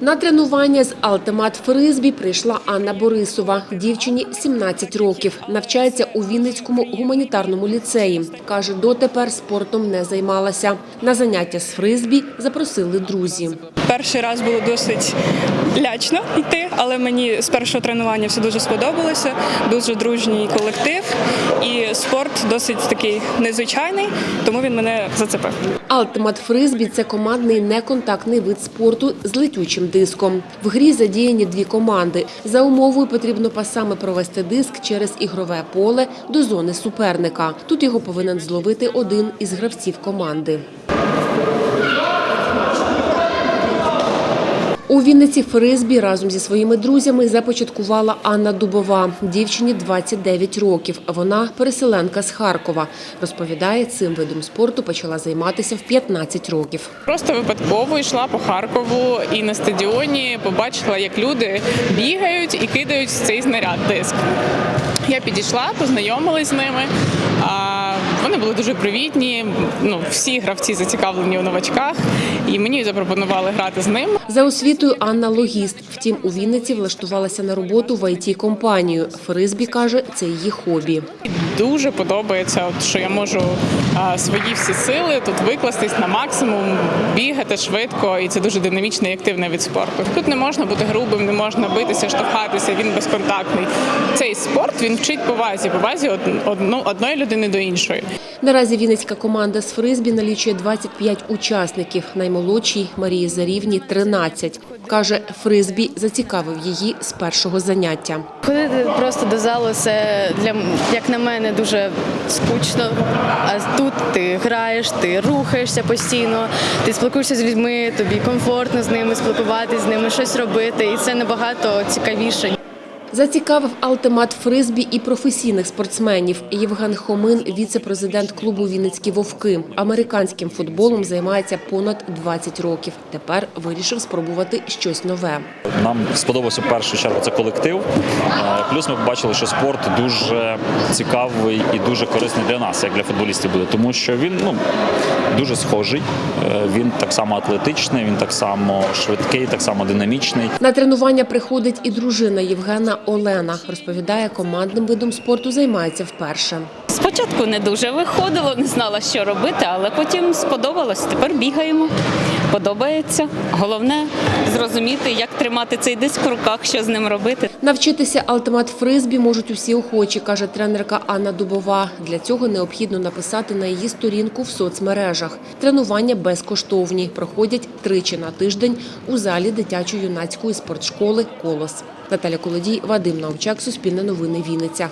На тренування з Алтемат Фризбі прийшла Анна Борисова. Дівчині 17 років. Навчається у Вінницькому гуманітарному ліцеї. Каже, дотепер спортом не займалася. На заняття з фризбі запросили друзі. Перший раз було досить лячно йти, але мені з першого тренування все дуже сподобалося. Дуже дружній колектив, і спорт досить такий незвичайний, тому він мене зацепив. Алтемат Фризбі – це командний неконтактний вид спорту з летючим диском. В грі задіяні дві команди. За умовою потрібно пасами провести диск через ігрове поле до зони суперника. Тут його повинен зловити один із гравців команди. У Вінниці фризбі разом зі своїми друзями започаткувала Анна Дубова. Дівчині 29 років. Вона переселенка з Харкова. Розповідає, цим видом спорту почала займатися в 15 років. Просто випадково йшла по Харкову і на стадіоні побачила, як люди бігають і кидають цей знаряд диск. Я підійшла, познайомилась з ними. Вони були дуже привітні. Ну, всі гравці зацікавлені у новачках, і мені запропонували грати з ним. За освітою Анна логіст. Втім, у Вінниці влаштувалася на роботу в ІТ-компанію. Фризбі каже, це її хобі. Дуже подобається, от, що я можу а, свої всі сили тут викластись на максимум, бігати швидко, і це дуже динамічний і активний від спорту. Тут не можна бути грубим, не можна битися, штовхатися. Він безконтактний. Цей спорт він вчить повазі, повазі од, одну, одної людини до іншої. Наразі Вінницька команда з фризбі налічує 25 учасників. Наймолодшій Марії Зарівні 13. Каже, фризбі зацікавив її з першого заняття. Ходити просто до залу це для як на мене дуже скучно. А тут ти граєш, ти рухаєшся постійно, ти спілкуєшся з людьми, тобі комфортно з ними спілкуватися, з ними щось робити, і це набагато цікавіше. Зацікавив Алтемат Фризбі і професійних спортсменів. Євген Хомин, віце-президент клубу Вінницькі вовки. Американським футболом займається понад 20 років. Тепер вирішив спробувати щось нове. Нам сподобався в першу чергу це колектив. Е, Плюс ми побачили, що спорт дуже цікавий і дуже корисний для нас, як для футболістів буде, тому що він ну дуже схожий. Е, Він так само атлетичний, він так само швидкий, так само динамічний. На тренування приходить і дружина Євгена Олена. Розповідає, командним видом спорту займається вперше. Спочатку не дуже виходило, не знала, що робити, але потім сподобалось. Тепер бігаємо. Подобається. Головне зрозуміти, як тримати цей диск в руках, що з ним робити. Навчитися Алтемат Фризбі можуть усі охочі, каже тренерка Анна Дубова. Для цього необхідно написати на її сторінку в соцмережах. Тренування безкоштовні, проходять тричі на тиждень у залі дитячо-юнацької спортшколи Колос. Наталя Колодій, Вадим Наумчак, Суспільне новини Вінниця.